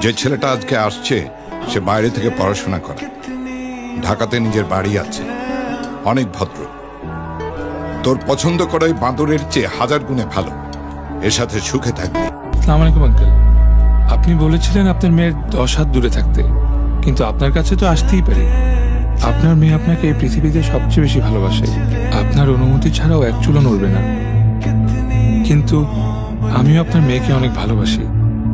যে ছেলেটা আজকে আসছে, সে বাইরে থেকে পড়াশোনা করে। ঢাকাতে নিজের বাড়ি আছে। অনেক ভদ্র। তোর পছন্দ করা ওই বাঁদরের চেয়ে হাজার গুণে ভালো। এর সাথে সুখে থাকবি। আপনি বলেছিলেন আপনার মেয়ের দশ হাত দূরে থাকতে। কিন্তু আপনার কাছে তো আসতেই পারে। আপনার মেয়ে আপনাকে এই পৃথিবীতে সবচেয়ে বেশি ভালোবাসে। আপনার অনুমতি ছাড়াও এক চুলো নড়বে না। কিন্তু আমিও আপনার মেয়েকে অনেক ভালোবাসি।